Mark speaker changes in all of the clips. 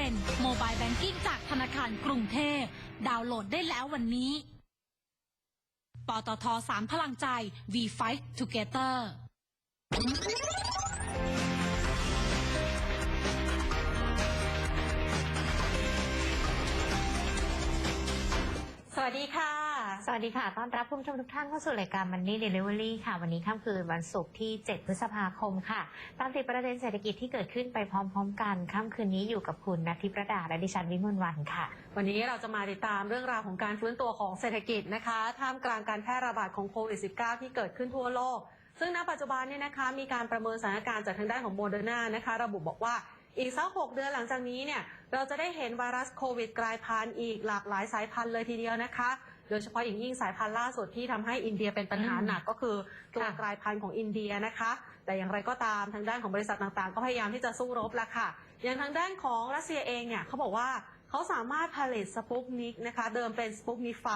Speaker 1: ม่ใครๆก็ใช้เป็นโมบายแบงกิ้งจากธนาคารกรุงเทพ ดาวน์โหลดได้แล้ววันนี้ ปตทสามพลังใจ V Fight Together
Speaker 2: สวัสดีค่ะ
Speaker 3: วัสดีค่ะ ต้อนรับผู้ชมทุกท่านเข้าสู่รายการ Money Delivery ค่ะ วันนี้ค่ำคืนวันศุกร์ที่ 7 พฤษภาคมค่ะ ตามติดประเด็นเศรษฐกิจที่เกิดขึ้นไปพร้อม ๆ กัน ค่ำคืนนี้อยู่กับคุณนัทธิประดา และดิฉันวิมลวันค่ะ
Speaker 2: วันนี้เราจะมาติดตามเรื่องราวของการฟื้นตัวของเศรษฐกิจนะคะ ท่ามกลางการแพร่ระบาดของโควิด -19 ที่เกิดขึ้นทั่วโลก ซึ่งณปัจจุบันเนี่ยนะคะ มีการประเมินสถานการณ์จากทางด้านของโมเดอร์นานะคะ ระบุบอกว่าอีกสักหกเดือนหลังจากนี้เนี่ยเราจะได้เห็นไวรัสโควิดกลายพันธุ์อีกหลากหลายสายพันธุ์เลยทีเดียวนะคะ โดยเฉพาะอย่างยิ่งสายพันธุ์ล่าสุดที่ทำให้อินเดียเป็นปัญหาหนักก็คือตัว
Speaker 3: ค่ะ
Speaker 2: กลายพันธุ์ของอินเดียนะคะ แต่อย่างไรก็ตามทางด้านของบริษัทต่างๆ ก็พยายามที่จะสู้รบละค่ะ อย่างทางด้านของรัสเซียเองเนี่ยเขาบอกว่าเขาสามารถผลิตสปุกนิกนะคะ เดิมเป็นสปุกนิกไฟ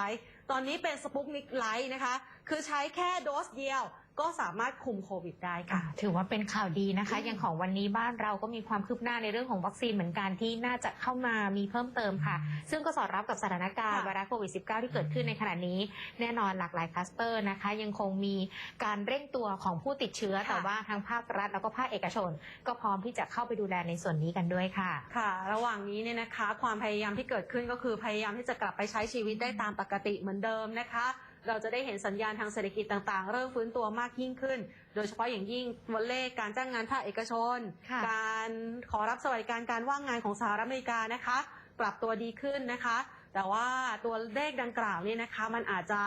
Speaker 2: ตอนนี้เป็นสปุกนิกไลท์นะคะ คือใช้แค่โดสเดียว ก็สามารถคุมโควิดได้
Speaker 3: ค่ะ
Speaker 2: ค่ะ
Speaker 3: ถือว่าเป็นข่าวดีนะคะ
Speaker 2: อืม
Speaker 3: อย่างของวันนี้บ้านเราก็มีความคืบหน้าในเรื่องของวัคซีนเหมือนกันที่น่าจะเข้ามามีเพิ่มเติมค่ะ ซึ่งก็สอดรับกับสถานการณ์
Speaker 2: ค่ะ
Speaker 3: ไวรัสโควิด -19 ที่เกิดขึ้นในขณะนี้ แน่นอนหลากหลายคลัสเตอร์นะคะ ยังคงมีการเร่งตัวของผู้ติดเชื้อ
Speaker 2: ค่ะ
Speaker 3: แต่ว่าทางภาครัฐแล้วก็ภาคเอกชน ก็พร้อมที่จะเข้าไปดูแลในส่วนนี้กันด้วยค่ะ
Speaker 2: ค่ะ ระหว่างนี้เนี่ยนะคะ ความพยายามที่เกิดขึ้นก็คือพยายามที่จะกลับไปใช้ชีวิตได้ตามปกติเหมือนเดิมนะคะ เราจะได้เห็นสัญญาณทางเศรษฐกิจต่างๆ เริ่มฟื้นตัวมากยิ่งขึ้น โดยเฉพาะอย่างยิ่งตัวเลขการจ้างงานภาคเอกชน
Speaker 3: ค่ะ
Speaker 2: การขอรับสวัสดิการการว่างงานของสหรัฐอเมริกานะคะ ปรับตัวดีขึ้นนะคะ แต่ว่าตัวเลขดังกล่าวเนี่ยนะคะ มันอาจจะ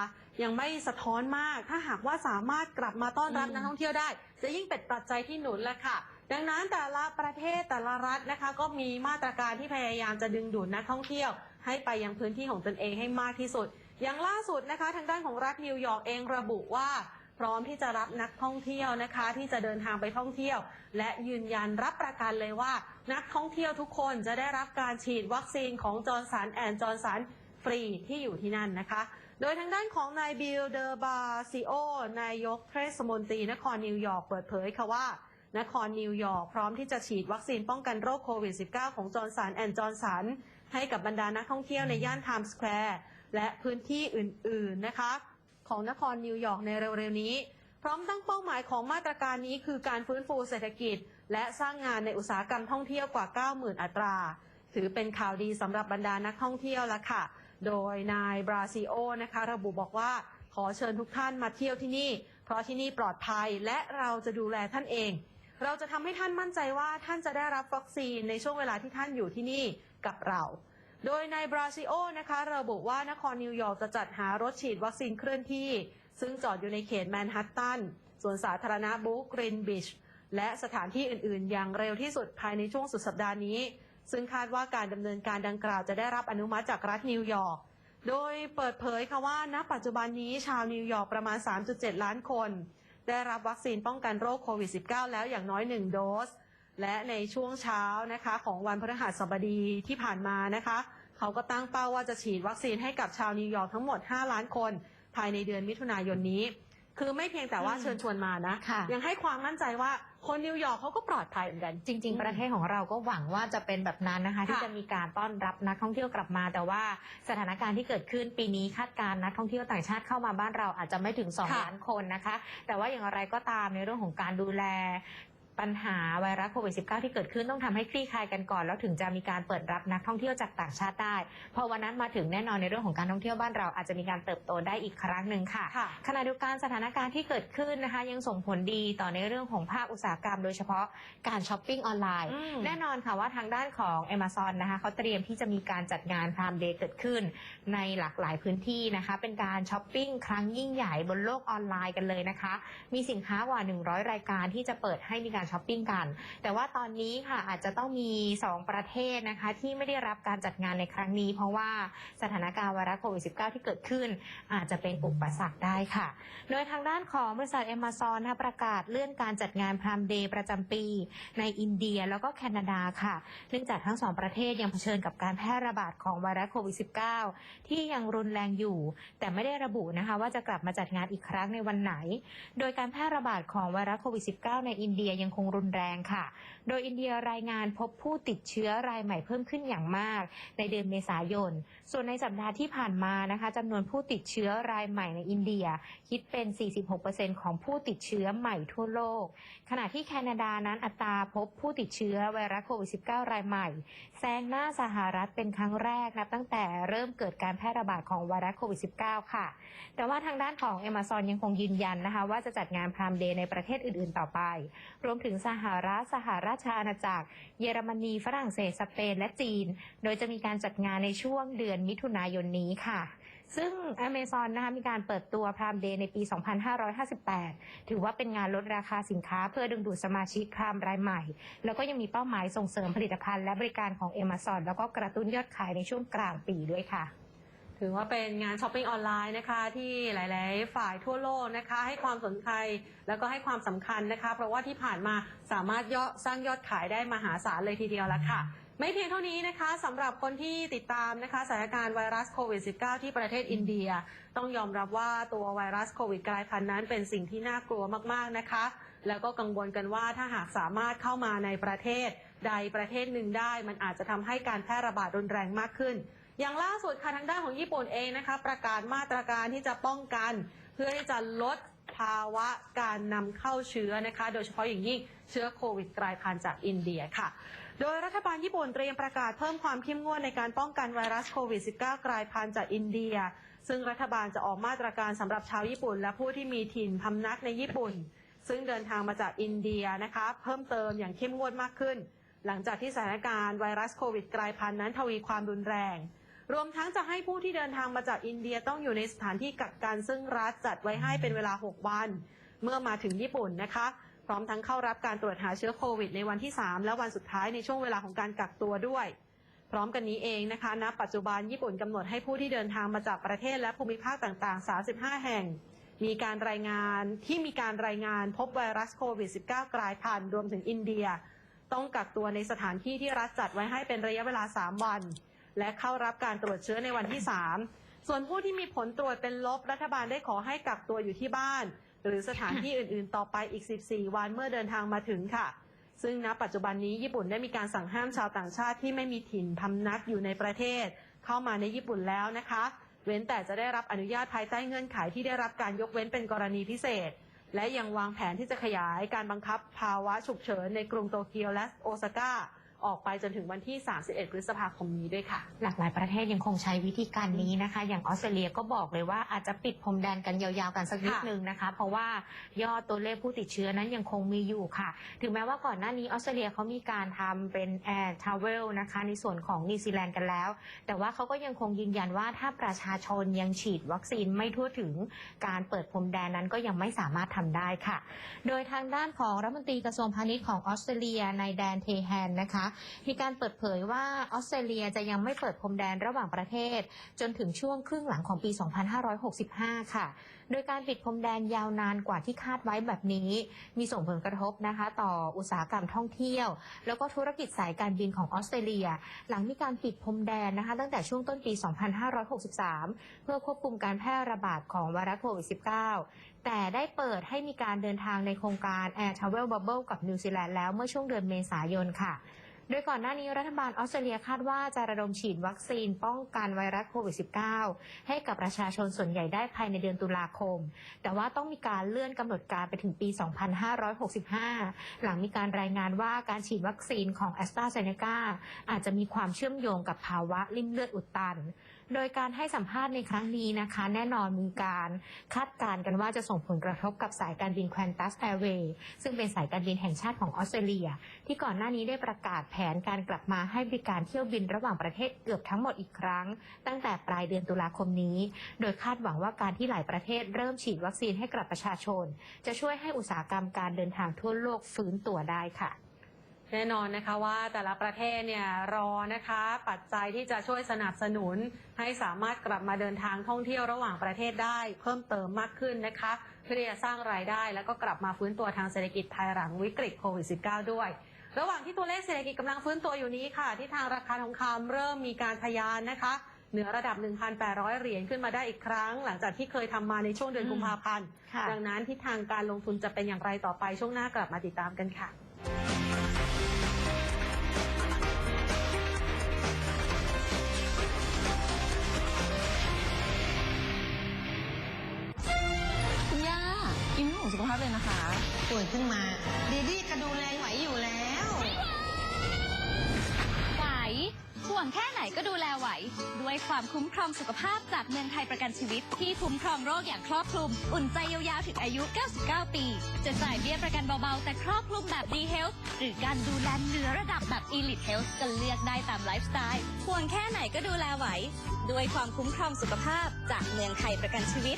Speaker 2: ยังไม่สะท้อนมาก ถ้าหากว่าสามารถกลับมาต้อนรับ
Speaker 3: อืม
Speaker 2: นักท่องเที่ยวได้ จะยิ่งเป็นปัจจัยที่หนุนแหละค่ะ ดังนั้นแต่ละประเทศแต่ละรัฐนะคะ ก็มีมาตรการที่พยายามจะดึงดูดนักท่องเที่ยว ให้ไปยังพื้นที่ของตนเองให้มากที่สุด อย่างล่าสุดนะคะทางด้านของรัฐนิวยอร์กเองระบุว่า พร้อมที่จะรับนักท่องเที่ยวนะคะ ที่จะเดินทางไปท่องเที่ยว และยืนยันรับประกันเลยว่า นักท่องเที่ยวทุกคนจะได้รับการฉีดวัคซีนของจอร์นสันแอนด์จอร์นสันฟรีที่อยู่ที่นั่นนะคะ โดยทางด้านของนายบิลเดอร์บาซิโอนายกเทศมนตรีนครนิวยอร์กเปิดเผยค่ะว่านครนิวยอร์กพร้อมที่จะฉีดวัคซีนป้องกันโรคโควิด -19 ของจอร์นสันแอนด์จอร์นสันให้กับบรรดานักท่องเที่ยวในย่านไทม์สแควร์ และพื้นที่อื่นๆนะคะ ของนครนิวยอร์กในเร็วๆนี้ พร้อมตั้งเป้าหมายของมาตรการนี้คือการฟื้นฟูเศรษฐกิจ และสร้างงานในอุตสาหกรรมท่องเที่ยวกว่า 90,000 อัตรา ถือเป็นข่าวดีสำหรับบรรดานักท่องเที่ยวละค่ะ โดยนายบราซิโอนะคะระบุบอกว่าขอเชิญทุกท่านมาเที่ยวที่นี่ เพราะที่นี่ปลอดภัยและเราจะดูแลท่านเอง เราจะทำให้ท่านมั่นใจว่าท่านจะได้รับวัคซีนในช่วงเวลาที่ท่านอยู่ที่นี่กับเรา โดยในบราซิโอนะคะระบุว่านครนิวยอร์กจะจัดหารถฉีดวัคซีนเคลื่อนที่ ซึ่งจอดอยู่ในเขตแมนฮัตตันสวนสาธารณะบรูคลินบิช และสถานที่อื่น ๆ อย่างเร็วที่สุดภายในช่วงสุดสัปดาห์นี้ ซึ่งคาดว่าการดำเนินการดังกล่าวจะได้รับอนุมัติจากรัฐนิวยอร์กโดยเปิดเผยค่ะว่าณปัจจุบันนี้ชาวนิวยอร์กประมาณ 3.7 ล้านคน ได้รับวัคซีนป้องกันโรคโควิด -19 แล้วอย่างน้อย 1 โดส และในช่วงเช้านะคะของวันพฤหัสบดีที่ผ่านมานะคะ เขาก็ตั้งเป้าว่าจะฉีดวัคซีนให้กับชาวนิวยอร์กทั้งหมด 5 ล้านคน ภายในเดือนมิถุนายนนี้ คือไม่เพียงแต่ว่า
Speaker 3: อืม
Speaker 2: เชิญชวนมานะ
Speaker 3: ค่ะ
Speaker 2: ยังให้ความมั่นใจว่าคนนิวยอร์กเขาก็ปลอดภัยเหมือนกัน
Speaker 3: จริง ๆ ประเทศของเราก็หวังว่าจะเป็นแบบนั้นนะคะ ที่
Speaker 2: ค่ะ
Speaker 3: จะมีการต้อนรับนักท่องเที่ยวกลับมา แต่ว่าสถานการณ์ที่เกิดขึ้นปีนี้คาดการณ์นักท่องเที่ยวต่างชาติเข้ามาบ้านเราอาจจะไม่ถึง2
Speaker 2: ค่ะ
Speaker 3: ล้านคนนะคะ แต่ว่าอย่างไรก็ตามในเรื่องของการดูแล ปัญหาไวรัสโควิด -19 ที่เกิดขึ้นต้องทำให้คลี่คลายกันก่อน แล้วถึงจะมีการเปิดรับนักท่องเที่ยวจากต่างชาติได้ พอวันนั้นมาถึงแน่นอนในเรื่องของการท่องเที่ยวบ้านเราอาจจะมีการเติบโตได้อีกครั้งหนึ่งค่ะ
Speaker 2: ค่ะ
Speaker 3: ขณะเดียวกันสถานการณ์ที่เกิดขึ้นนะคะ ยังส่งผลดีต่อในเรื่องของภาคอุตสาหกรรม โดยเฉพาะการช้อปปิ้งออนไลน์
Speaker 2: อืม
Speaker 3: แน่นอนค่ะว่าทางด้านของ Amazon นะคะเขาเตรียมที่จะมีการจัดงาน Prime Day เกิดขึ้น ในหลากหลายพื้นที่นะคะ เป็นการช้อปปิ้งครั้งยิ่งใหญ่บนโลกออนไลน์กันเลยนะคะ มีสินค้ากว่า 100 รายการที่จะเปิดให้มีการช้อปปิ้งกัน แต่ว่าตอนนี้ค่ะอาจจะต้องมี 2 ประเทศนะคะที่ไม่ได้รับการจัดงานในครั้งนี้ เพราะว่าสถานการณ์ไวรัสโควิด -19 ที่เกิดขึ้น อาจจะเป็นอุปสรรคได้ค่ะ โดยทางด้านของบริษัท Amazon นะคะประกาศเลื่อนการจัดงาน Prime Day ประจำปี ในอินเดียแล้วก็แคนาดาค่ะ เนื่องจากทั้งสองประเทศยังเผชิญกับการแพร่ระบาดของไวรัสโควิด -19 ที่ยังรุนแรงอยู่ แต่ไม่ได้ระบุนะคะว่าจะกลับมาจัดงานอีกครั้งในวันไหน โดยการแพร่ระบาดของไวรัสโควิด -19 ในอินเดียยังคงคงรุนแรงค่ะ โดยอินเดียรายงานพบผู้ติดเชื้อรายใหม่เพิ่มขึ้นอย่างมาก ในเดือนเมษายน ส่วนในสัปดาห์ที่ผ่านมานะคะจำนวนผู้ติดเชื้อรายใหม่ในอินเดีย คิดเป็น 46%ของผู้ติดเชื้อใหม่ทั่วโลก ขณะที่แคนาดานั้นอัตราพบผู้ติดเชื้อไวรัสโควิด -19 รายใหม่ แซงหน้าสหรัฐเป็นครั้งแรกนับตั้งแต่เริ่มเกิดการแพร่ระบาดของไวรัสโควิด -19 ค่ะ แต่ว่าทางด้านของ Amazon ยังคงยืนยันนะคะ ว่าจะจัดงานพรามเดย์ในประเทศอื่น ๆ ต่อไป รวมถึงสหรัฐสหราชอาณาจักร เยอรมนีฝรั่งเศสสเปนและจีน โดยจะมีการจัดงานในช่วงเดือนมิถุนายนนี้ค่ะ ซึ่ง Amazon นะคะมีการเปิดตัวพรามเดย์ในปี 2558 ถือว่าเป็นงานลดราคาสินค้าเพื่อดึงดูดสมาชิกพรามรายใหม่ แล้วก็ยังมีเป้าหมายส่งเสริมผลิตภัณฑ์และบริการของ Amazon แล้วก็กระตุ้นยอดขายในช่วงกลางปีด้วยค่ะ
Speaker 2: ถือว่าเป็นงานช้อปปิ้งออนไลน์นะคะที่หลาย ๆ ฝ่ายทั่วโลกนะคะให้ความสนใจแล้วก็ให้ความสำคัญนะคะ เพราะว่าที่ผ่านมาสามารถยอดสร้างยอดขายได้มหาศาลเลยทีเดียวแล้วค่ะ ไม่เพียงเท่านี้นะคะสำหรับคนที่ติดตามนะคะสถานการณ์ไวรัสโควิด -19 ที่ประเทศอินเดีย ต้องยอมรับว่าตัวไวรัสโควิดกลายพันธุ์นั้นเป็นสิ่งที่น่ากลัวมาก ๆ นะคะแล้วก็กังวลกันว่าถ้าหากสามารถเข้ามาในประเทศ ใดประเทศหนึ่งได้ มันอาจจะทำให้การแพร่ระบาดรุนแรงมากขึ้น อย่างล่าสุดค่ะทางด้านของญี่ปุ่นเองนะคะ ประกาศมาตรการที่จะป้องกัน เพื่อที่จะลดภาวะการนำเข้าเชื้อนะคะ โดยเฉพาะอย่างยิ่งเชื้อโควิดกลายพันธุ์จากอินเดียค่ะ โดยรัฐบาลญี่ปุ่นเตรียมประกาศเพิ่มความเข้มงวดในการป้องกันไวรัสโควิด -19 กลายพันธุ์จากอินเดีย ซึ่งรัฐบาลจะออกมาตรการสำหรับชาวญี่ปุ่น และผู้ที่มีถิ่นพำนักในญี่ปุ่น ซึ่งเดินทางมาจากอินเดียนะคะ เพิ่มเติมอย่างเข้มงวดมากขึ้น หลังจากที่สถานการณ์ไวรัสโควิดกลายพันธุ์นั้นทวีความรุนแรง รวมทั้งจะให้ผู้ที่เดินทางมาจากอินเดียต้องอยู่ในสถานที่กักกันซึ่งรัฐจัดไว้ให้เป็นเวลา 6 วัน เมื่อมาถึงญี่ปุ่นนะคะ พร้อมทั้งเข้ารับการตรวจหาเชื้อโควิดในวันที่ 3 และวันสุดท้ายในช่วงเวลาของการกักตัวด้วย พร้อมกันนี้เองนะคะณปัจจุบันญี่ปุ่นกำหนดให้ผู้ที่เดินทางมาจากประเทศและภูมิภาคต่างๆ 35 แห่งมีการรายงานที่มีการรายงานพบไวรัสโควิด -19 กลายพันธุ์รวมถึงอินเดีย ต้องกักตัวในสถานที่ที่รัฐจัดไว้ให้เป็นระยะเวลา 3 วัน และเข้ารับการตรวจเชื้อในวันที่ 3 ส่วนผู้ที่มีผลตรวจเป็นลบรัฐบาลได้ขอให้กักตัวอยู่ที่บ้าน หรือสถานที่อื่น ๆ ต่อไปอีก 14 วันเมื่อเดินทางมาถึงค่ะ ซึ่งณปัจจุบันนี้ญี่ปุ่นได้มีการสั่งห้ามชาวต่างชาติที่ไม่มีถิ่นพำนักอยู่ในประเทศ เข้ามาในญี่ปุ่นแล้วนะคะ เว้นแต่จะได้รับอนุญาตภายใต้เงื่อนไขที่ได้รับการยกเว้นเป็นกรณีพิเศษและยังวางแผนที่จะขยายการบังคับภาวะฉุกเฉินในกรุงโตเกียวและโอซาก้า ออกไปจนถึงวันที่ 31 พฤษภาคมนี้ด้วยค่ะ
Speaker 3: หลากหลายประเทศยังคงใช้วิธีการนี้นะคะ อย่างออสเตรเลียก็บอกเลยว่าอาจจะปิดพรมแดนกันยาวๆกันสักนิดนึงนะคะ เพราะว่ายอดตัวเลขผู้ติดเชื้อนั้นยังคงมีอยู่ค่ะ ถึงแม้ว่าก่อนหน้านี้ออสเตรเลียเขามีการทำเป็นแอร์ทาวเวลนะคะ ในส่วนของนิวซีแลนด์กันแล้ว แต่ว่าเขาก็ยังคงยืนยันว่าถ้าประชาชนยังฉีดวัคซีนไม่ทั่วถึงการเปิดพรมแดนนั้นก็ยังไม่สามารถทำได้ค่ะ โดยทางด้านของรัฐมนตรีกระทรวงพาณิชย์ของออสเตรเลียในแดนเทแฮนนะคะมีการเปิดเผยว่าออสเตรเลียจะยังไม่เปิดพรมแดนระหว่างประเทศ จนถึงช่วงครึ่งหลังของปี 2565 ค่ะ โดยการปิดพรมแดนยาวนานกว่าที่คาดไว้แบบนี้ มีส่งผลกระทบนะคะ ต่ออุตสาหกรรมท่องเที่ยว แล้วก็ธุรกิจสายการบินของออสเตรเลีย หลังมีการปิดพรมแดนนะคะ ตั้งแต่ช่วงต้นปี 2563 เพื่อควบคุมการแพร่ระบาดของไวรัสโควิด -19 แต่ได้เปิดให้มีการเดินทางในโครงการ Air Travel Bubble กับนิวซีแลนด์แล้วเมื่อช่วงเดือนเมษายนค่ะ โดยก่อนหน้านี้รัฐบาลออสเตรเลียคาดว่าจะระดมฉีดวัคซีนป้องกันไวรัสโควิด -19 ให้กับประชาชนส่วนใหญ่ได้ภายในเดือนตุลาคม แต่ว่าต้องมีการเลื่อนกำหนดการไปถึงปี 2565 หลังมีการรายงานว่าการฉีดวัคซีนของแอสตราเซเนกาอาจจะมีความเชื่อมโยงกับภาวะลิ่มเลือดอุดตัน โดยการให้สัมภาษณ์ในครั้งนี้นะคะ แน่นอนมีการคาดการณ์กันว่าจะส่งผลกระทบกับสายการบิน Qantas Airways ซึ่งเป็นสายการบินแห่งชาติของออสเตรเลีย ที่ก่อนหน้านี้ได้ประกาศแผนการกลับมาให้บริการเที่ยวบินระหว่างประเทศเกือบทั้งหมดอีกครั้ง ตั้งแต่ปลายเดือนตุลาคมนี้ โดยคาดหวังว่าการที่หลายประเทศเริ่มฉีดวัคซีนให้กับประชาชน จะช่วยให้อุตสาหกรรมการเดินทางทั่วโลกฟื้นตัวได้ค่ะ
Speaker 2: แน่นอนนะคะว่าแต่ละประเทศเนี่ยรอนะคะ ปัจจัยที่จะช่วยสนับสนุน ให้สามารถกลับมาเดินทางท่องเที่ยวระหว่างประเทศได้ เพิ่มเติมมากขึ้นนะคะเพื่อที่จะสร้างรายได้ แล้วก็กลับมาฟื้นตัวทางเศรษฐกิจภายหลังวิกฤตโควิด -19 ด้วย ระหว่างที่ตัวเลขเศรษฐกิจกำลังฟื้นตัวอยู่นี้ค่ะที่ทางราคาทองคำเริ่มมีการทะยานนะคะเหนือระดับ 1,800 เหรียญขึ้นมาได้อีกครั้ง หลังจากที่เคยทำมาในช่วงเดือนกุมภาพันธ์ ดังนั้นทิศทางการลงทุนจะเป็นอย่างไรต่อไปช่วงหน้ากลับมาติดตามกันค่ะ
Speaker 4: เลยนะคะ
Speaker 5: ป่วยขึ้นมาดีดีก็ดูแลไหวอยู่แล้ว
Speaker 4: ไหวห่วงแค่ไหนก็ดูแลไหว ด้วยความคุ้มครองสุขภาพจากเมืองไทยประกันชีวิต ที่คุ้มครองโรคอย่างครอบคลุม อุ่นใจยาวๆถึงอายุ 99 ปี จะจ่ายเบี้ยประกันเบาๆ แต่ครอบคลุมแบบดีเฮลท์หรือการดูแลเหนือระดับแบบ Elite Health ก็เลือกได้ตามไลฟ์สไตล์ห่วงแค่ไหนก็ดูแลไหว ด้วยความคุ้มครองสุขภาพจากเมืองไทยประกันชีวิต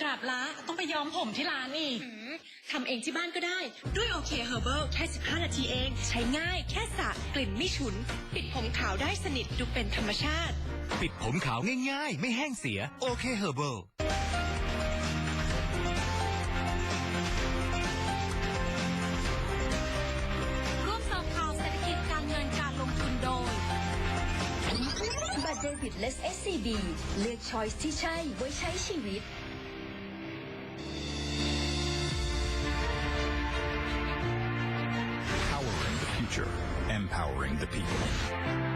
Speaker 6: กราบละต้องไปย้อมผมที่ร้านนี่ทำเองที่บ้านก็ได้ ด้วยโอเคเฮอร์เบิลแค่ 15 นาทีเอง ใช้ง่าย แค่สระกลิ่นไม่ฉุน ปิดผมขาวได้สนิทดูเป็นธรรมชาติ
Speaker 7: ปิดผมขาวง่ายๆ ไม่แห้งเสียโอเคเฮอร์เบิล
Speaker 8: บัตรเดบิตเลส SCB เลือกช้อยส์ที่ใช่ไว้ใช้ชีวิต
Speaker 9: Powering the future, empowering the people.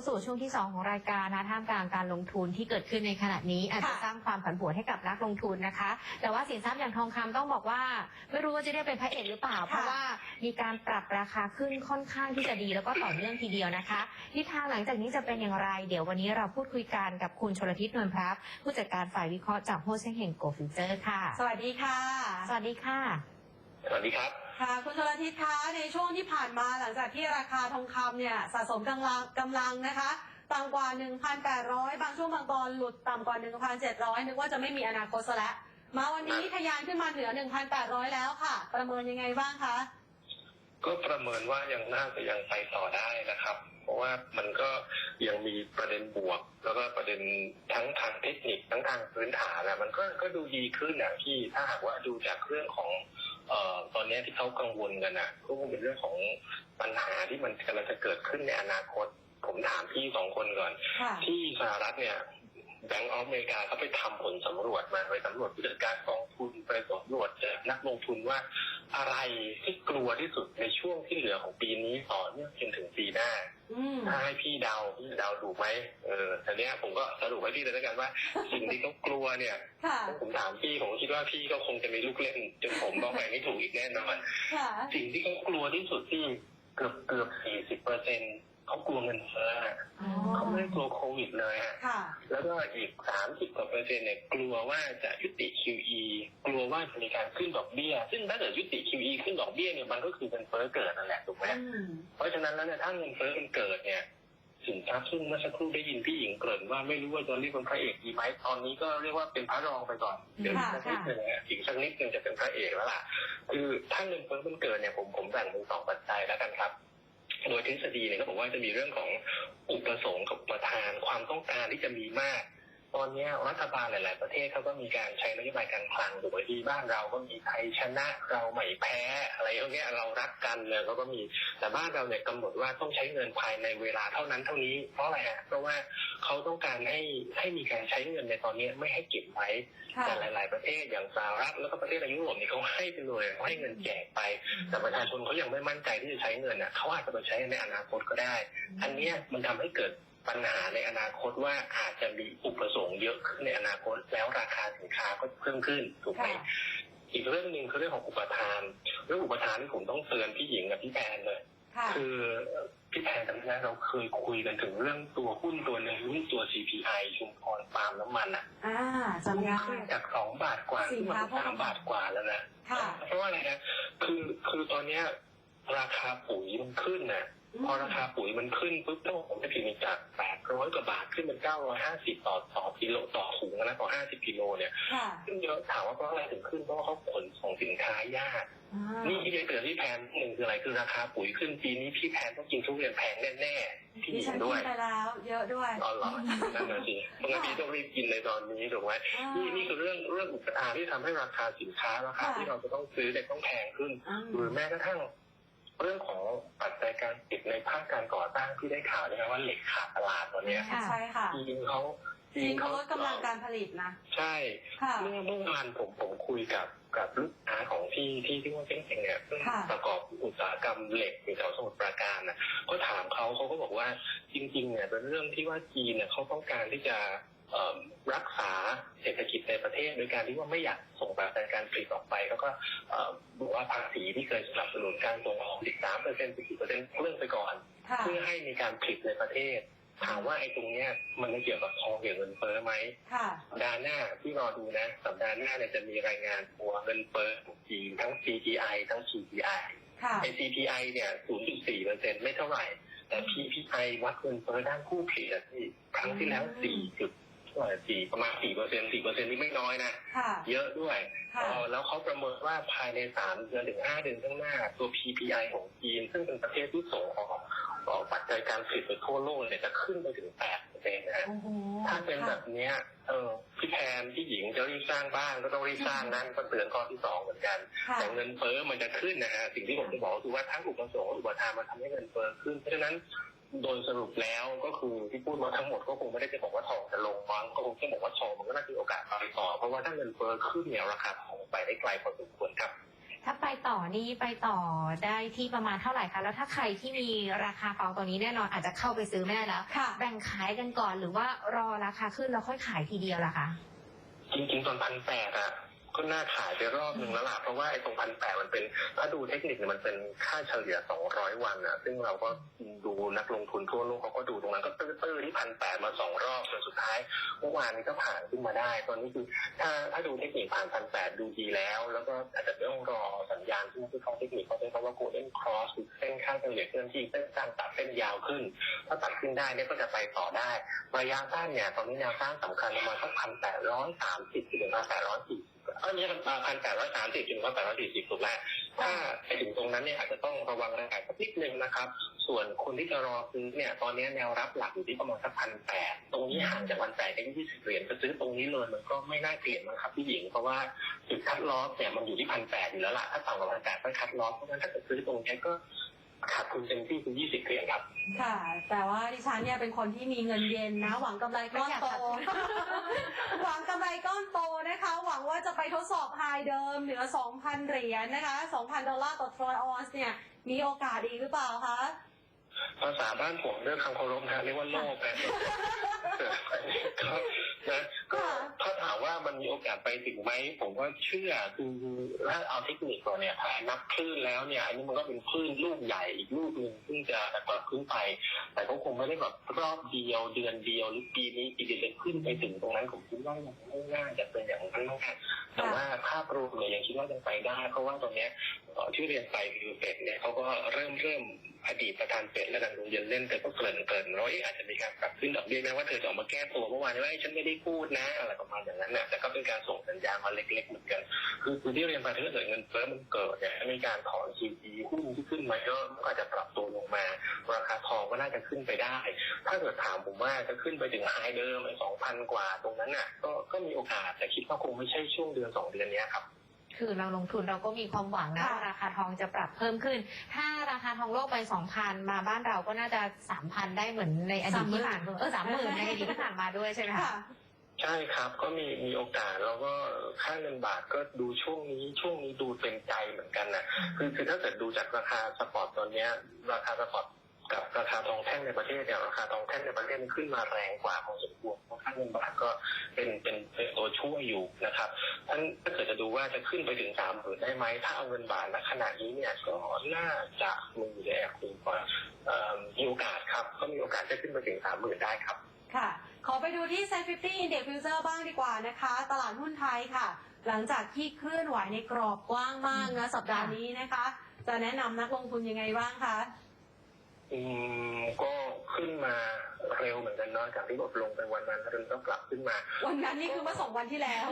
Speaker 9: า
Speaker 3: สู่ช่วงที่ 2 ของรายการนะท่ามกลางการลงทุนที่เกิดขึ้นในขณะนี้ อาจจะ
Speaker 2: ค่ะ
Speaker 3: สร้างความผันผวนให้กับนักลงทุนนะคะ แต่ว่าสินทรัพย์อย่างทองคำต้องบอกว่า ไม่รู้ว่าจะได้เป็นพระเอกหรือเปล่า เพราะว่ามีการปรับราคาขึ้นค่อนข้างที่จะดีแล้วก็ต่อเนื่องทีเดียวนะคะทิศทางหลังจากนี้จะเป็นอย่างไร เดี๋ยววันนี้เราพูดคุยกันกับคุณชลทิศนวลพรับผู้จัดการฝ่ายวิเคราะห์จากโฮเซงเฮงโกฟิวเจอร์ค่ะ
Speaker 2: สวัสดีค่ะ
Speaker 3: สวัสดีค่ะ
Speaker 10: สวัสดีครับ
Speaker 2: ค่ะคุณชลทิศคะในช่วงที่ผ่านมาหลังจากที่ราคาทองคำเนี่ยสะสมกำลังกำลังนะคะต่ำกว่า 1,800 บางช่วงบางตอนหลุดต่ำกว่า 1,700 นึกว่าจะไม่มีอนาคตซะแล้ว มาวันนี้ทะยานขึ้นมาเหนือ 1,800 แล้วค่ะ ประเมินยังไงบ้างคะ
Speaker 10: ก็ประเมินว่ายังน่าจะยังไปต่อได้นะครับ เพราะว่ามันก็ยังมีประเด็นบวก แล้วก็ประเด็นทั้งทางเทคนิคทั้งทางพื้นฐานนะมันก็ก็ดูดีขึ้นนะพี่ถ้าหากว่าดูจากเรื่องของ เอ่อตอนนี้ที่เขากังวลกันนะก็คงเป็นเรื่องของปัญหาที่มันกำลังจะเกิดขึ้นในอนาคต ผมถามพี่สองคนก่อน
Speaker 2: ค่ะ
Speaker 10: ที่สหรัฐเนี่ย แบงก์ออฟอเมริกาเขาไปทำผลสำรวจมาไปสำรวจผู้จัดการกองทุนไปสำรวจจากนักลงทุนว่าอะไรที่กลัวที่สุดในช่วงที่เหลือของปีนี้ต่อเนื่องจนถึงปีหน้า
Speaker 2: อืม
Speaker 10: ถ้าให้พี่เดาพี่เดาถูกไหมเออแต่เนี้ยผมก็สรุปให้พี่เลยแล้วกันว่า สิ่งที่เขากลัวเนี่ย
Speaker 2: ค่ะ
Speaker 10: ผมถามพี่ผมคิดว่าพี่ก็คงจะมีลูกเล่นจนผมบอกไปไม่ถูกอีกแน่นอน
Speaker 2: ค่ะ
Speaker 10: สิ่งที่เขากลัวที่สุดที่เกือบเกือบสี่สิบเปอร์เซ็น เขากลัวเงินเฟ้ออะ
Speaker 2: อ๋อ
Speaker 10: เขาไม่ได้กลัวโควิดเลยฮะ
Speaker 2: ค่ะ
Speaker 10: แล้วก็อีก 30กว่าเปอร์เซ็นต์เนี่ยกลัวว่าจะยุติ QE กลัวว่าจะมีการขึ้นดอกเบี้ย ซึ่งถ้าเกิดยุติ QE ขึ้นดอกเบี้ยเนี่ยมันก็คือเงินเฟ้อเกิดนั่นแหละถูกไหม
Speaker 2: อืม
Speaker 10: เพราะฉะนั้นแล้วเนี่ยถ้าเงินเฟ้อมันเกิดเนี่ยสินทรัพย์ซึ่งเมื่อสักครู่ได้ยินพี่หญิงเกริ่นว่าไม่รู้ว่าจะเรียกเป็นพระเอกดีไหมตอนนี้ก็เรียกว่าเป็นพระรองไปก่อนเดี๋ยวอีกสักนิดนึงอะอีกสักนิดนึงจะเป็นพระเอกแล้วล่ะ คือถ้าเงินเฟ้อมันเกิดเนี่ยผมผมแบ่งเป็นสองปัจจัยแล้วกันครับ โดยทฤษฎีเนี่ยก็บอกว่าจะมีเรื่องของอุปสงค์กับอุปทานความต้องการที่จะมีมาก ตอนเนี้ยรัฐบาลหลาย ๆ ประเทศเขาก็มีการใช้นโยบายการคลังถูกไหมที่บ้านเราก็มีไทยชนะเราไม่แพ้ อะไรพวกเนี้ยเรารักกันเลยเขาก็มีแต่บ้านเราเนี่ยกำหนดว่าต้องใช้เงินภายในเวลาเท่านั้นเท่านี้เพราะอะไรฮะเพราะว่าเขาต้องการให้ให้มีการใช้เงินในตอนนี้ไม่ให้เก็บไว้
Speaker 2: ค่ะ
Speaker 10: แต่หลาย ๆ ประเทศอย่างสหรัฐแล้วก็ประเทศในยุโรปเนี่ยเขาให้ไปเลยเขาให้เงินแจกไป แต่ประชาชนเขายังไม่มั่นใจที่จะใช้เงินอะเขาอาจจะไปใช้ในอนาคตก็ได้ อันเนี้ยมันทำให้เกิด ปัญหาในอนาคตว่าอาจจะมีอุปสงค์เยอะขึ้นในอนาคต แล้วราคาสินค้าก็เพิ่มขึ้นถูกไหม
Speaker 2: ค่ะ
Speaker 10: อีกเรื่องหนึ่งคือเรื่องของอุปทานเรื่องอุปทานที่ผมต้องเตือนพี่หญิงกับพี่แพนเลย
Speaker 2: ค่ะ
Speaker 10: คือพี่แพนจำได้เราเคยคุยกันถึงเรื่องตัวหุ้นตัวหนึ่งหุ้นตัว CPI ชุมพรปาล์มน้ำมันอะ
Speaker 2: อ่าจำได้
Speaker 10: ขึ้นจากสองบาทกว่า
Speaker 2: สิ
Speaker 10: ขึ้
Speaker 2: น
Speaker 10: นมา
Speaker 2: ค้า
Speaker 10: เป็นสามบาทกว่าแล้วนะ
Speaker 2: ค่ะ
Speaker 10: เพราะว่าอะไรนะคือคือตอนเนี้ยราคาปุ๋ยมันขึ้นน่ะ
Speaker 2: อืม
Speaker 10: พอราคาปุ๋ยมันขึ้นปุ๊บต้องผมจะผิดจาก800กว่าบาทขึ้นเป็น950ต่อต่อกิโลต่อถุงนะต่อ50กิโลเนี่ย
Speaker 2: ค่ะ
Speaker 10: ขึ้นเยอะถามว่าเพราะอะไรถึงขึ้นเพราะว่าเขาขนส่งสินค้ายาก
Speaker 2: อ่า
Speaker 10: นี่ที่จะเตือนที่แพงหนึ่งคืออะไรคือราคาปุ๋ยขึ้นปีนี้พี่แพงต้องกินทุเรียนแพงแน่ๆพี่
Speaker 2: ดิ
Speaker 10: หญิ
Speaker 2: ฉัน
Speaker 10: ง
Speaker 2: กิ
Speaker 10: ด้วย
Speaker 2: นไปแล้ว เยอะด้วย
Speaker 10: อ๋อเหรอนั่นน่ะสิเพราะงั้นพี่ต้องรีบกินในตอนนี้ถูกไหม
Speaker 2: อ่า
Speaker 10: นี่นี่คือเรื่องเรื่องอุปทานที่ทำให้ราคาสินค้าราคา
Speaker 2: ค่ะ
Speaker 10: ที่เราจะต้องซื้อเนี่ยต้องแพงขึ้น
Speaker 2: อ่า
Speaker 10: หรือแม้กระทั่ง เรื่องของปัจจัยการผลิตในภาคการก่อสร้างที่ได้ข่าวใช่ไหมว่าเหล็กขาดตลาดตอนเนี้ย
Speaker 3: ค่ะ
Speaker 2: ใช่ค่ะ
Speaker 10: จีนเขา
Speaker 2: จีนเขาลดกำลังการผลิตนะ
Speaker 10: ใช่
Speaker 2: ค่ะ
Speaker 10: เมื่อเมื่อวานผมผมคุยกับกับลูกค้าของที่ที่ที่ว่าเจ๊งๆเนี่ยซึ่ง
Speaker 2: ค่ะ
Speaker 10: ประกอบอุตสาหกรรมเหล็กอยู่แถวสมุทรปราการนะก็ถามเขาเขาก็บอกว่าจริงๆเนี่ยเป็นเรื่องที่ว่าจีนเนี่ยเขาต้องการที่จะเอิ่ม รักษาเศรษฐกิจในประเทศโดยการที่ว่าไม่อยากส่งแบบการผลิตออกไป แล้วก็บอกว่าภาษีที่เคยสนับสนุนการส่งออก13เปอร์เซ็นต์14เปอร์เซ็นต์เรื่องไปก่อน เพื่อให้มีการผลิตในประเทศถามว่าไอ้ตรงเนี้ยมันเกี่ยวกับทองเกี่ยวกับเงินเฟ้อไหมสัปดาห์หน้าที่รอดูนะ สัปดาห์หน้าเนี่ยจะมีรายงานตัวเงินเฟ้อของจีนทั้ง CPI ทั้ง PPI ไอ้ CPI เนี่ย 0.4เปอร์เซ็นต์ไม่เท่าไหร่ แต่ PPI วัดเงินเฟ้อด้านผู้ผลิตที่ครั้งที่แล้ว4จุด ท่าไหร่สี่ประมาณ4เปอร์เซ็นต์4เปอร์เซ็นต์นี่ไม่น้อยนะ
Speaker 2: ค่ะ
Speaker 10: เยอะด้วย
Speaker 2: ค่ะ
Speaker 10: เอ่อแล้วเขาประเมินว่าภายใน3เดือนถึง5เดือนข้างหน้า ตัว PPI ของจีน ซึ่งเป็นประเทศที่ส่งออกออกปัจจัยการผลิตไปทั่วโลกเนี่ยจะขึ้นไปถึง8เปอร์เซ็นต์นะฮะ
Speaker 2: โอ้โห
Speaker 10: ถ้าเป็นแบบเนี้ยเออพี่แพนพี่หญิงจะรีบสร้างบ้านก็ต้องรีบสร้างนั่นก็เตือนข้อที่สองเหมือนกัน
Speaker 2: ค่ะ
Speaker 10: แต่เงินเฟ้อมันจะขึ้นนะฮะสิ่งที่ผมจะบอกก็คือว่าทั้งอุปสงค์อุปทานมันทำให้เงินเฟ้อขึ้น เพราะฉะนั้น โดยสรุปแล้วก็คือที่พูดมาทั้งหมดก็คงไม่ได้จะบอกว่าทองจะลงมั้งก็คงแค่บอกว่าทองมันก็น่าจะมีโอกาสไปต่อ เพราะว่าถ้าเงินเฟ้อขึ้นเนี่ยราคาทองไปได้ไกลพอสมควรครับ
Speaker 3: ถ้าไปต่อนี่ไปต่อได้ที่ประมาณเท่าไหร่คะแล้วถ้าใครที่มีราคาทองตัวนี้แน่นอนอาจจะเข้าไปซื้อไม่ได้แล้ว
Speaker 2: ค่ะ
Speaker 3: แบ่งขายกันก่อนหรือว่ารอราคาขึ้นแล้วค่อยขายทีเดียวล่ะคะ
Speaker 10: จริงๆตอนพันแปดอะ ก็น่าขายไปรอบหนึ่งแล้วล่ะเพราะว่าไอ้ตรงพันแปดมันเป็นถ้าดูเทคนิคเนี่ยมันเป็นค่าเฉลี่ยสองร้อยวันอะซึ่งเราก็ดูนักลงทุนทั่วโลกเขาก็ดูตรงนั้นก็ตื้อๆที่พันแปดมาสองรอบจนสุดท้ายเมื่อวานนี้ก็ผ่านขึ้นมาได้ ตอนนี้คือถ้าถ้าดูเทคนิคผ่านพันแปดดูดีแล้ว แล้วก็อาจจะต้องรอสัญญาณที่ผู้เขาเทคนิคเขาใช้คำว่า golden cross คือเส้นค่าเฉลี่ยเคลื่อนที่เส้นกางตัดเส้นยาวขึ้น ถ้าตัดขึ้นได้เนี่ยก็จะไปต่อได้ระยะสั้นเนี่ยตอนนี้แนวต้านสำคัญประมาณสักพันแปดร้อยสามสิบถึงพันแปดร้อยสี่ ออเนี่ยพันแปดร้อยสามสิบถึงพันแปดร้อยสี่สิบถูกแล้วถ้าไปถึงตรงนั้นเนี่ยอาจจะต้องระวังแรงขายสักนิดนึงนะครับ ส่วนคนที่จะรอซื้อเนี่ยตอนนี้แนวรับหลักอยู่ที่ประมาณสักพันแปดตรงนี้ห่างจากพันแปดแค่ยี่สิบเหรียญจะซื้อตรงนี้เลยมันก็ไม่น่าเกลียดมั้งครับพี่หญิงเพราะว่าจุดคัดลอสเนี่ยมันอยู่ที่พันแปดอยู่แล้วล่ะถ้าต่ำกว่าพันแปดก็คัดลอสเพราะฉะนั้นถ้าจะซื้อตรงนี้ก็ ขาดทุนเต็มที่คือยี่สิบเหรียญครับ
Speaker 2: ค่ะ แต่ว่าดิฉันเนี่ยเป็นคนที่มีเงินเย็นนะ หวังกำไรก้อนโต
Speaker 3: ไม่อยากขาดทุน
Speaker 2: หวังกำไรก้อนโตนะคะ หวังว่าจะไปทดสอบไฮเดิมเหนือ 2,000 เหรียญนะคะ 2,000 ดอลลาร์ต่อทรอยออนซ์เนี่ย มีโอกาสอีกหรือเปล่าคะ
Speaker 10: ภาษาบ้านผมเรื่องคำเคารพนะเรียกว่าโลภนะก็นะก็ถ้าถามว่ามันมีโอกาสไปถึงไหมผมก็เชื่อคือถ้าเอาเทคนิคก่อนเนี่ยถ้านับคลื่นแล้วเนี่ยอันนี้มันก็เป็นคลื่นลูกใหญ่อีกลูกหนึ่งซึ่งจะแบบขึ้นไป แต่ก็คงไม่ได้แบบรอบเดียวเดือนเดียวหรือปีนี้ปีเดียวจะขึ้นไปถึงตรงนั้นผมคิดว่ายังไม่น่าจะเป็นอย่างนั้นนะแต่ว่าภาพรวมเนี่ยยังคิดว่ายังไปได้ เพราะว่าตอนเนี้ยเอ่อที่เรียนไปคือเป็ดเนี่ยเขาก็เริ่มเริ่ม อดีตประธานเป็ดและดังดวงเย็นเล่นแต่ก็เกริ่นเกริ่นว่าเอ๊ะอาจจะมีการปรับขึ้นดอกเบี้ยแม้ว่าเธอจะออกมาแก้ตัวเมื่อวานว่าฉันไม่ได้พูดนะอะไรประมาณอย่างนั้นน่ะแต่ก็เป็นการส่งสัญญาณมาเล็กๆเหมือนกัน คือคือที่เรียนไปถ้าเกิดเงินเฟ้อมันเกิดเนี่ยมีการถอน QE หุ้นที่ขึ้นมาก็อาจจะปรับตัวลงมาราคาทองก็น่าจะขึ้นไปได้ ถ้าเกิดถามผมว่าจะขึ้นไปถึงไฮเดิมสองพันกว่าตรงนั้นน่ะก็ก็มีโอกาสแต่คิดว่าคงไม่ใช่ช่วงเดือนสองเดือนนี้ครับ
Speaker 3: คือเราลงทุนเราก็มีความหวังนะ
Speaker 2: ค่ะ
Speaker 3: ว่าราคาทองจะปรับเพิ่มขึ้น ถ้าราคาทองโลกไปสองพันมาบ้านเราก็น่าจะสามพันได้เหมือนในอดีตที่ผ่านมาเออสามหมื่นในอดีตที่ผ่านมาด้วยใช่ไหมคะ
Speaker 2: ค่ะ
Speaker 10: ใช่ครับก็มีมีโอกาสแล้วก็ค่าเงินบาทก็ดูช่วงนี้ช่วงนี้ดูเป็นใจเหมือนกันนะคือคือถ้าเกิดดูจากราคาสปอร์ตตอนเนี้ยราคาสปอร์ต กับราคาทองแท่งในประเทศเนี่ยราคาทองแท่งในประเทศมันขึ้นมาแรงกว่าพอสมควรเพราะค่าเงินบาทก็เป็นเป็นเป็นตัวช่วยอยู่นะครับท่านถ้าเกิดจะดูว่าจะขึ้นไปถึงสามหมื่นได้ไหมถ้าเอาเงินบาทณขณะนี้เนี่ยก็น่าจะมือแอบคุยกว่าเอ่อมีโอกาสครับก็มีโอกาสจะขึ้นไปถึงสามหมื่นได้ครับ
Speaker 2: ค่ะ ขอไปดูที่ Set 50 Index Future บ้างดีกว่านะคะ ตลาดหุ้นไทยค่ะ หลังจากที่เคลื่อนไหวในกรอบกว้างมากนะสัปดาห์นี้นะคะ จะแนะนำนักลงทุนยังไงบ้างคะ
Speaker 10: อืมก็ขึ้นมาเร็วเหมือนกันเนาะจากที่ลดลงไปวันนั้นแล้วก็กลับขึ้นมา
Speaker 2: วันนั้นนี่คือเมื่อสองวันที่แล้ว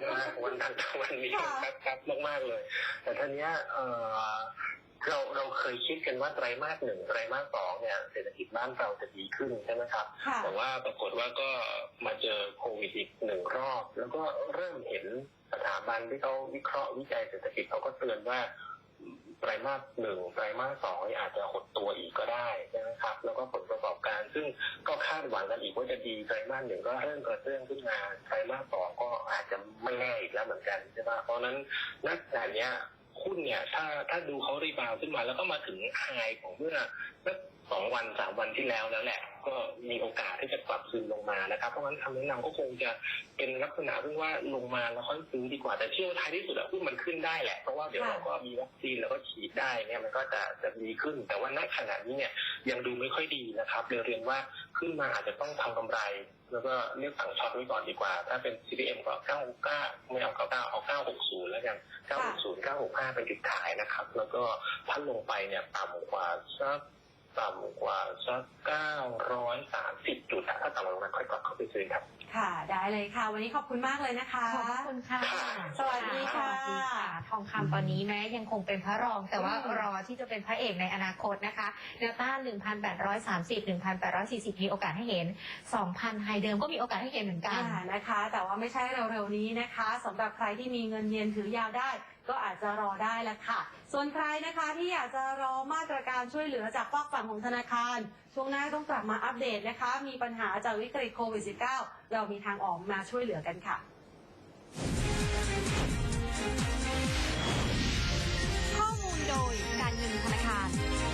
Speaker 10: ใช่นะวันนั้นกับวันนี้
Speaker 2: ค่ะ
Speaker 10: ครับครับมากๆเลย แต่ท่านี้ยเออเราเราเคยคิดกันว่าไตรมาสหนึ่งไตรมาสสองเนี่ยเศรษฐกิจบ้านเราจะดีขึ้นใช่ไหมครับ
Speaker 2: ค่ะ
Speaker 10: แต่ว่าปรากฏว่าก็มาเจอโควิดอีกหนึ่งรอบ แล้วก็เริ่มเห็นสถาบันที่เขาวิเคราะห์วิจัยเศรษฐกิจเขาก็เตือนว่า ไตรมาสหนึ่งไตรมาสสองอาจจะหดตัวอีกก็ได้นะครับ แล้วก็ผลประกอบการซึ่งก็คาดหวังกันอีกว่าจะดีไตรมาสหนึ่งก็เริ่มกระเตื้องขึ้นมาไตรมาสสองก็อาจจะไม่แน่อีกแล้วเหมือนกันใช่ไหมเพราะนั้นนักแต่เนี้ยหุ้นเนี่ยถ้าถ้าดูเขารีบาวขึ้นมาแล้วก็มาถึงไฮของเมื่อ สักสองวันสามวันที่แล้วแล้วแหละ ก็มีโอกาสที่จะกลับคืนลงมานะครับ เพราะฉะนั้นคำแนะนำก็คงจะเป็นลักษณะเรื่องว่าลงมาแล้วค่อยซื้อดีกว่าแต่เชื่อว่าท้ายที่สุดอะหุ้นมันขึ้นได้แหละเพราะว่าเดี๋ยว
Speaker 2: ค่ะ
Speaker 10: เราก็มีวัคซีนแล้วก็ฉีดได้เนี่ยมันก็จะจะดีขึ้น แต่ว่าณขณะนี้เนี่ยยังดูไม่ค่อยดีนะครับเรียนเรียนว่าขึ้นมาอาจจะต้องทำกำไร แล้วก็เลือกสั่งช็อตไว้ก่อนดีกว่า ถ้าเป็น CPM ก็969ไม่เอา99เอา960 แล้วกัน960 965เป็นจุดขายนะครับ แล้วก็พันลงไปเนี่ยต่ำกว่าสัก ต่ำกว่าสัก930จุดอะถ้าต่ำลงมาค่อยกลับเข้าไปซื้อครับ
Speaker 2: ค่ะ ได้เลยค่ะ วันนี้ขอบคุณมากเลยนะคะ
Speaker 3: ขอบพระคุณค่ะ
Speaker 2: สวัสดีค่ะ
Speaker 3: สวัสดีค่ะ ทองคำตอนนี้แม้ยังคงเป็นพระรอง แต่ว่ารอที่จะเป็นพระเอกในอนาคตนะคะแนวต้าน1,830 1,840มีโอกาสให้เห็น2,000ไฮเดิมก็มีโอกาสให้เห็นเหมือนกัน
Speaker 2: อ่านะคะ แต่ว่าไม่ใช่เร็วๆนี้นะคะสำหรับใครที่มีเงินเย็นถือยาวได้ ก็อาจจะรอได้แล้วค่ะ ส่วนใครนะคะที่อยากจะรอมาตรการช่วยเหลือจากฝากฝั่งของธนาคาร ช่วงหน้าต้องกลับมาอัปเดตนะคะ มีปัญหาจากวิกฤตโควิด -19 เรามีทางออกมาช่วยเหลือกันค่ะ
Speaker 1: ข้อมูลโดยการเงินธนาคาร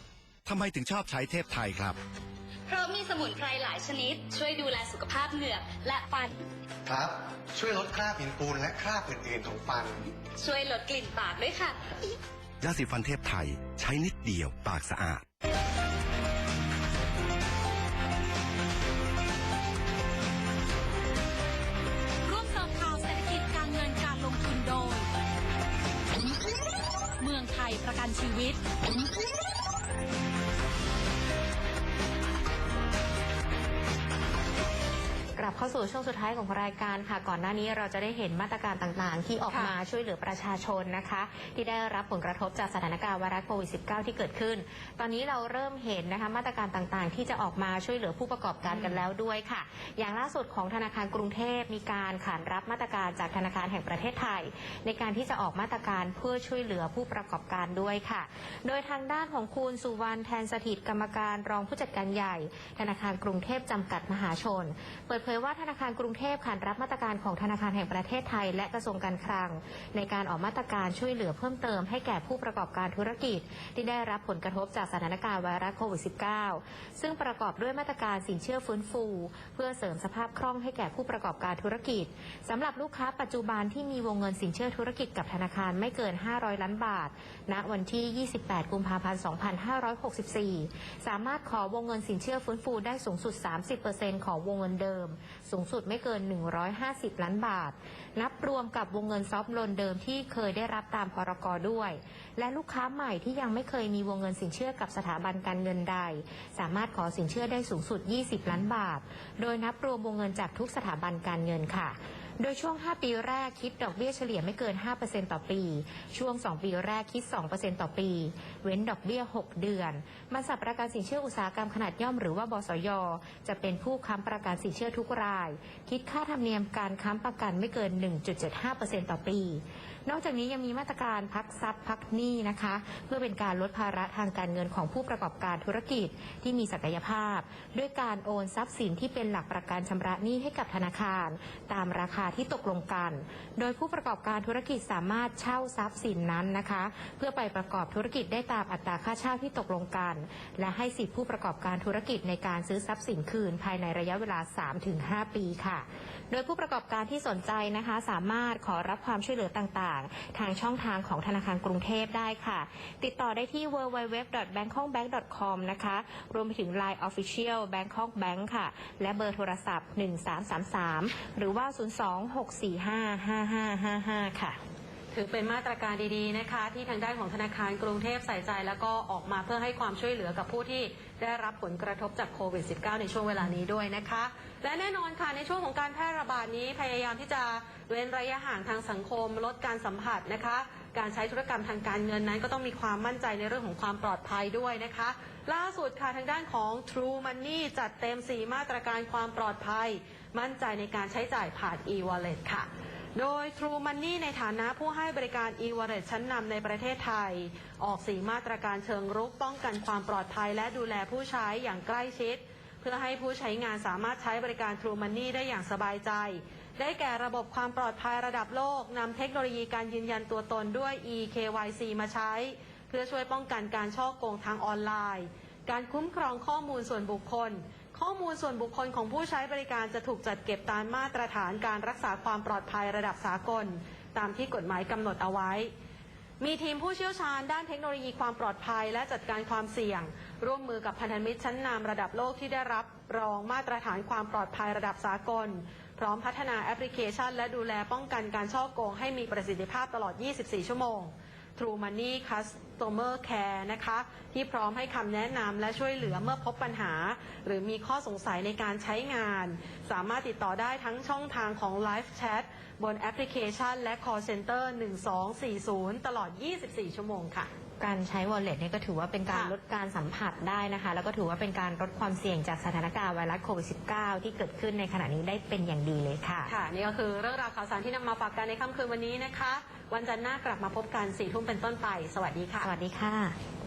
Speaker 7: ทำไมถึงชอบใช้เทพไทยครับ
Speaker 4: เพราะมีสมุนไพรหลายชนิด ช่วยดูแลสุขภาพเหงือกและฟัน
Speaker 11: ครับ ช่วยลดคราบหินปูนและคราบอื่นๆของฟัน
Speaker 4: ช่วยลดกลิ่นปากด้วยค่ะ
Speaker 7: ยาสีฟันเทพไทยใช้นิดเดียวปากสะอาด
Speaker 1: ร่วมเสริมข่าวเศรษฐกิจการเงินการลงทุนโดย เมืองไทยประกันชีวิต
Speaker 3: ลับเข้าสู่ช่วงสุดท้ายของรายการค่ะ ก่อนหน้านี้เราจะได้เห็นมาตรการต่างๆ ที่ออกมาช่วยเหลือประชาชนนะคะ ที่ได้รับผลกระทบจากสถานการณ์ไวรัสโควิด -19 ที่เกิดขึ้น ตอนนี้เราเริ่มเห็นนะคะมาตรการต่างๆ ที่จะออกมาช่วยเหลือผู้ประกอบการกันแล้วด้วยค่ะ อย่างล่าสุดของธนาคารกรุงเทพมีการขานรับมาตรการจากธนาคารแห่งประเทศไทย ในการที่จะออกมาตรการเพื่อช่วยเหลือผู้ประกอบการด้วยค่ะ โดยทางด้านของคุณสุวรรณแทนสถิตกรรมการรองผู้จัดการใหญ่ ธนาคารกรุงเทพจำกัดมหาชน เปิดเผยว่าธนาคารกรุงเทพขานรับมาตรการของธนาคารแห่งประเทศไทย และกระทรวงการคลัง ในการออกมาตรการช่วยเหลือเพิ่มเติมให้แก่ผู้ประกอบการธุรกิจ ที่ได้รับผลกระทบจากสถานการณ์ไวรัสโควิด -19 ซึ่งประกอบด้วยมาตรการสินเชื่อฟื้นฟู เพื่อเสริมสภาพคล่องให้แก่ผู้ประกอบการธุรกิจสำหรับลูกค้าปัจจุบันที่มีวงเงินสินเชื่อธุรกิจกับธนาคารไม่เกิน 500 ล้านบาท ณ วันที่ 28 กุมภาพันธ์ 2564 สามารถขอวงเงินสินเชื่อฟื้นฟูได้สูงสุด 30%ของวงเงินเดิมสูงสุดไม่เกิน 150 ล้านบาท นับรวมกับวงเงินซอฟต์โลนเดิมที่เคยได้รับตามพรกด้วย และลูกค้าใหม่ที่ยังไม่เคยมีวงเงินสินเชื่อกับสถาบันการเงินใด สามารถขอสินเชื่อได้สูงสุด 20 ล้านบาท โดยนับรวมวงเงินจากทุกสถาบันการเงินค่ะ โดยช่วง 5 ปีแรกคิดดอกเบี้ยเฉลี่ยไม่เกิน 5%ต่อปี ช่วง 2 ปีแรกคิด 2%ต่อปี เว้นดอกเบี้ย 6 เดือนบรรษัทประกันสินเชื่ออุตสาหกรรมขนาดย่อมหรือว่าบสย จะเป็นผู้ค้ำประกันสินเชื่อทุกราย คิดค่าธรรมเนียมการค้ำประกันไม่เกิน 1.75%ต่อปีนอกจากนี้ยังมีมาตรการพักทรัพย์พักหนี้นะคะ เพื่อเป็นการลดภาระทางการเงินของผู้ประกอบการธุรกิจที่มีศักยภาพ ด้วยการโอนทรัพย์สินที่เป็นหลักประกันชำระหนี้ให้กับธนาคาร ตามราคาที่ตกลงกัน โดยผู้ประกอบการธุรกิจสามารถเช่าทรัพย์สินนั้นนะคะ เพื่อไปประกอบธุรกิจได้ตามอัตราค่าเช่าที่ตกลงกัน และให้สิทธิผู้ประกอบการธุรกิจในการซื้อทรัพย์สินคืน ภายในระยะเวลา 3-5 ปีค่ะ โดยผู้ประกอบการที่สนใจนะคะ สามารถขอรับความช่วยเหลือต่างๆ ทางช่องทางของธนาคารกรุงเทพได้ค่ะ ติดต่อได้ที่ www.bangkokbank.com นะคะ รวมไปถึง Line Official Bangkok Bank ค่ะ และเบอร์โทรศัพท์ 1333 หรือว่า 026455555 ค่ะ
Speaker 2: ถือเป็นมาตรการดีๆนะคะ ที่ทางด้านของธนาคารกรุงเทพใส่ใจ แล้วก็ออกมาเพื่อให้ความช่วยเหลือกับผู้ที่ได้รับผลกระทบจากโควิด -19 ในช่วงเวลานี้ด้วยนะคะ และแน่นอนค่ะในช่วงของการแพร่ระบาดนี้พยายามที่จะเว้นระยะห่างทางสังคม ลดการสัมผัสนะคะ การใช้ธุรกรรมทางการเงินนั้น ก็ต้องมีความมั่นใจในเรื่องของความปลอดภัยด้วยนะคะ ล่าสุดค่ะทางด้านของ True Money จัดเต็ม 4 มาตรการความปลอดภัย มั่นใจในการใช้จ่ายผ่าน e-wallet ค่ะ โดย True Money ในฐานะผู้ให้บริการ e-wallet ชั้นนำในประเทศไทย ออกสีมาตรการเชิงรุกป้องกันความปลอดภัยและดูแลผู้ใช้อย่างใกล้ชิด เพื่อให้ผู้ใช้งานสามารถใช้บริการ True Money ได้อย่างสบายใจ ได้แก่ระบบความปลอดภัยระดับโลกนำเทคโนโลยีการยืนยันตัวตนด้วย eKYC มาใช้ เพื่อช่วยป้องกันการช่อโกงทางออนไลน์ การคุ้มครองข้อมูลส่วนบุคคล ข้อมูลส่วนบุคคลของผู้ใช้บริการจะถูกจัดเก็บตามมาตรฐานการรักษาความปลอดภัยระดับสากล ตามที่กฎหมายกำหนดเอาไว้ มีทีมผู้เชี่ยวชาญด้านเทคโนโลยีความปลอดภัยและจัดการความเสี่ยง ร่วมมือกับพันธมิตรชั้นนำระดับโลกที่ได้รับรองมาตรฐานความปลอดภัยระดับสากล พร้อมพัฒนาแอปพลิเคชัน และดูแลป้องกันการช่อโกงให้มีประสิทธิภาพตลอด 24 ชั่วโมง True Money Customer Care นะคะ ที่พร้อมให้คำแนะนำและช่วยเหลือเมื่อพบปัญหา หรือมีข้อสงสัยในการใช้งาน สามารถติดต่อได้ทั้งช่องทางของ Live Chat บนแอปพลิเคชันและ Call Center 1240 ตลอด 24 ชั่วโมงค่ะ
Speaker 3: การใช้ wallet เนี่ยก็ถือว่าเป็นการ
Speaker 2: ค่ะ
Speaker 3: ลดการสัมผัสได้นะคะ แล้วก็ถือว่าเป็นการลดความเสี่ยงจากสถานการณ์ไวรัสโควิด -19 ที่เกิดขึ้นในขณะนี้ได้เป็นอย่างดีเลยค่ะ
Speaker 2: ค่ะนี่ก็คือเรื่องราวข่าวสารที่นำมาฝากกันในค่ำคืนวันนี้นะคะ วันจันทร์หน้ากลับมาพบกันสี่ทุ่มเป็นต้นไป สวัสดีค่ะ
Speaker 3: สวัสดีค่ะ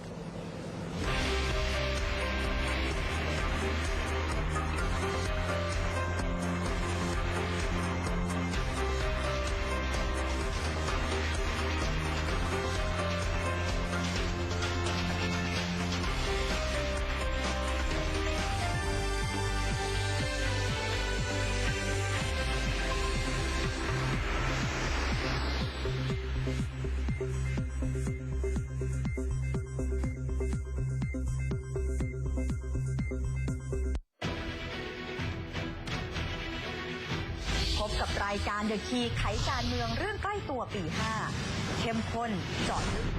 Speaker 8: เดอะคีไขการเมืองเรื่องใกล้ตัวปี 5 เข้มข้นเจาะลึก